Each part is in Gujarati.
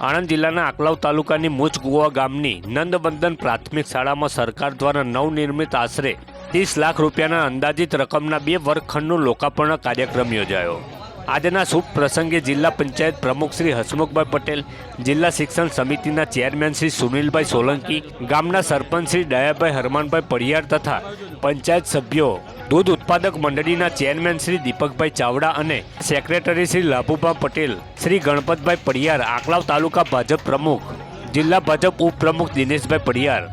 આણંદ જિલ્લાના આકલાવ તાલુકાની મુચગુવા ગામની નંદબંધન પ્રાથમિક શાળામાં સરકાર દ્વારા નવનિર્મિત આશરે ત્રીસ લાખ રૂપિયાના અંદાજિત રકમના બે વર્ગખંડનું લોકાર્પણ કાર્યક્રમ યોજાયો. આજના શુભ પ્રસંગે જિલ્લા પંચાયત પ્રમુખ શ્રી હસમુખભાઈ પટેલ, જિલ્લા શિક્ષણ સમિતિના ચેરમેન શ્રી સુનિલભાઈ સોલંકી, ગામના સરપંચ શ્રી દયાભાઈ હરમાનભાઈ પડિયાર તથા પંચાયત સભ્યો, દૂધ ઉત્પાદક મંડળીના ચેરમેન શ્રી દીપકભાઈ ચાવડા અને સેક્રેટરી શ્રી લાભુભા પટેલ, શ્રી ગણપતભાઈ પડિયાર આકલાવ તાલુકા ભાજપ પ્રમુખ, જિલ્લા ભાજપ ઉપપ્રમુખ દિનેશભાઈ પડિયાર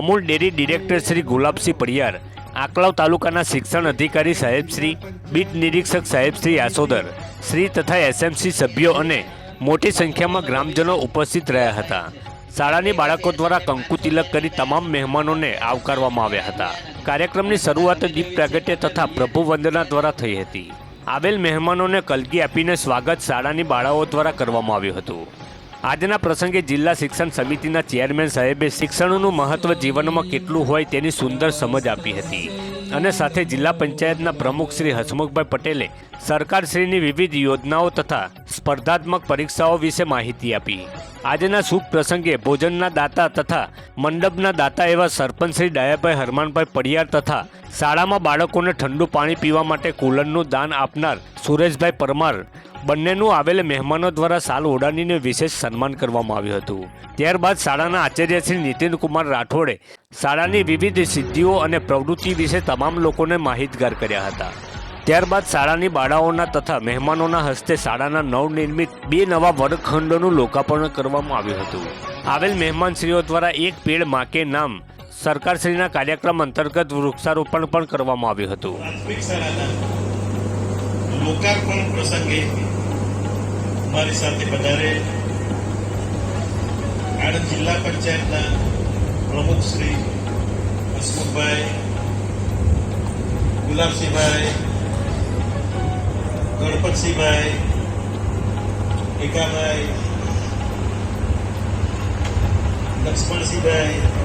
અમૂલ ડેરી ડિરેક્ટર શ્રી ગુલાબસિંહ પડિયાર આકલાવ તાલુકાના શિક્ષણ અધિકારી સાહેબશ્રી બીટ નિરીક્ષક સાહેબશ્રી યાસોદર, શ્રી તથા એસએમસી સભ્યો અને મોટી સંખ્યામાં ગ્રામજનો ઉપસ્થિત રહ્યા હતા. શાળાની બાળકો દ્વારા કંકુ તિલક કરી તમામ મહેમાનોને આવકારવામાં આવ્યા હતા. કાર્યક્રમની શરૂઆત દીપ પ્રાગટ્ય તથા પ્રભુ વંદના દ્વારા થઈ હતી. આવેલ મહેમાનોને કલગી આપીને સ્વાગત શાળાની બાળાઓ દ્વારા કરવામાં આવ્યું હતું. આજના પ્રસંગે જિલ્લા શિક્ષણ સમિતિના ચેરમેન સાહેબે શિક્ષણનું મહત્વ જીવનમાં કેટલું હોય તેની સુંદર સમજ આપી હતી. અને સાથે જિલ્લા પંચાયતના પ્રમુખ શ્રી હસમુખભાઈ પટેલે સરકારશ્રીની વિવિધ યોજનાઓ તથા સ્પર્ધાત્મક પરીક્ષાઓ વિશે માહિતી આપી. આજના શુભ પ્રસંગે ભોજનના દાતા તથા મંડપના દાતા એવા સરપંચ શ્રી ડાયાભાઈ હરમાનભાઈ પડિયાર તથા શાળામાં બાળકોને ઠંડુ પાણી પીવા માટે કુલરનું દાન આપનાર સુરેશભાઈ પરમાર બંનેનું આવેલ મહેમાનો દ્વારા સાલ ઓડાનીને વિશેષ સન્માન કરવામાં આવ્યું હતું. ત્યારબાદ શાળાના આચાર્ય શ્રી નીતિન કુમાર રાઠોડે શાળાની વિવિધ સિદ્ધિઓ અને પ્રવૃત્તિ વિશે તમામ લોકોને માહિતગાર કર્યા હતા. ત્યારબાદ શાળાની બાળાઓના તથા મહેમાનોના હસ્તે શાળાના નવનિર્મિત બે નવા વર્ગખંડોનું લોકાર્પણ કરવામાં આવ્યું હતું. આવેલ મહેમાનશ્રીઓ દ્વારા એક પેડ માકે નામ સરકારશ્રીના કાર્યક્રમ અંતર્ગત વૃક્ષારોપણ પણ કરવામાં આવ્યું હતું. લોકાર્પણ પ્રસંગે મારી સાથે વધારે આણંદ જિલ્લા પંચાયતના પ્રમુખ શ્રી હસમુખભાઈ ગુલાબસિંહભાઈ ગણપતસિંહભાઈ એકાભાઈ લક્ષ્મણસિંહભાઈ